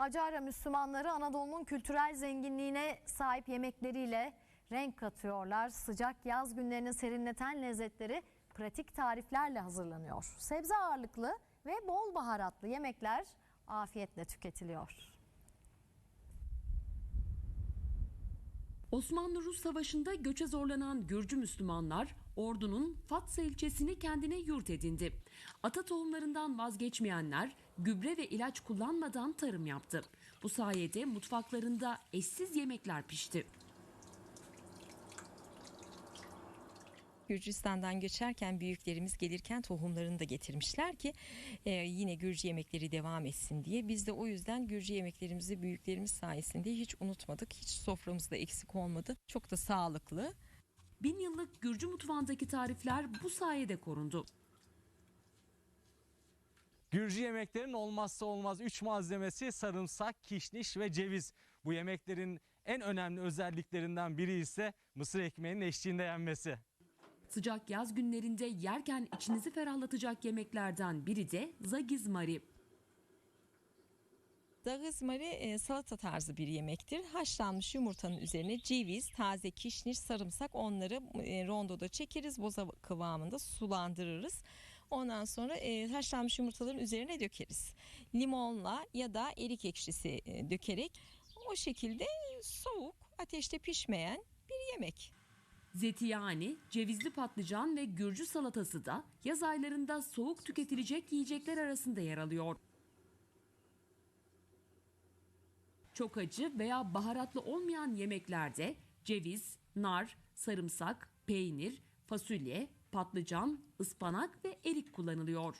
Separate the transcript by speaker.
Speaker 1: Acara Müslümanları Anadolu'nun kültürel zenginliğine sahip yemekleriyle renk katıyorlar. Sıcak yaz günlerini serinleten lezzetleri pratik tariflerle hazırlanıyor. Sebze ağırlıklı ve bol baharatlı yemekler afiyetle tüketiliyor.
Speaker 2: Osmanlı-Rus Savaşı'nda göçe zorlanan Gürcü Müslümanlar ordunun Fatsa ilçesini kendine yurt edindi. Ata tohumlarından vazgeçmeyenler gübre ve ilaç kullanmadan tarım yaptı. Bu sayede mutfaklarında eşsiz yemekler pişti.
Speaker 3: Gürcistan'dan geçerken büyüklerimiz gelirken tohumlarını da getirmişler ki e, yine Gürcü yemekleri devam etsin diye. Biz de o yüzden Gürcü yemeklerimizi büyüklerimiz sayesinde hiç unutmadık. Hiç soframızda eksik olmadı. Çok da sağlıklı.
Speaker 2: Bin yıllık Gürcü mutfağındaki tarifler bu sayede korundu.
Speaker 4: Gürcü yemeklerin olmazsa olmaz 3 malzemesi sarımsak, kişniş ve ceviz. Bu yemeklerin en önemli özelliklerinden biri ise mısır ekmeğinin eşliğinde yenmesi.
Speaker 2: Sıcak yaz günlerinde yerken içinizi ferahlatacak yemeklerden biri de zagizmari.
Speaker 3: Dağızmari e, salata tarzı bir yemektir. Haşlanmış yumurtanın üzerine ceviz, taze kişniş, sarımsak onları e, rondoda çekeriz. Boza kıvamında sulandırırız. Ondan sonra e, haşlanmış yumurtaların üzerine dökeriz. Limonla ya da erik ekşisi e, dökerek o şekilde soğuk, ateşte pişmeyen bir yemek.
Speaker 2: Zeytinyağını, cevizli patlıcan ve Gürcü salatası da yaz aylarında soğuk tüketilecek yiyecekler arasında yer alıyor. Çok acı veya baharatlı olmayan yemeklerde ceviz, nar, sarımsak, peynir, fasulye, patlıcan, ıspanak ve erik kullanılıyor.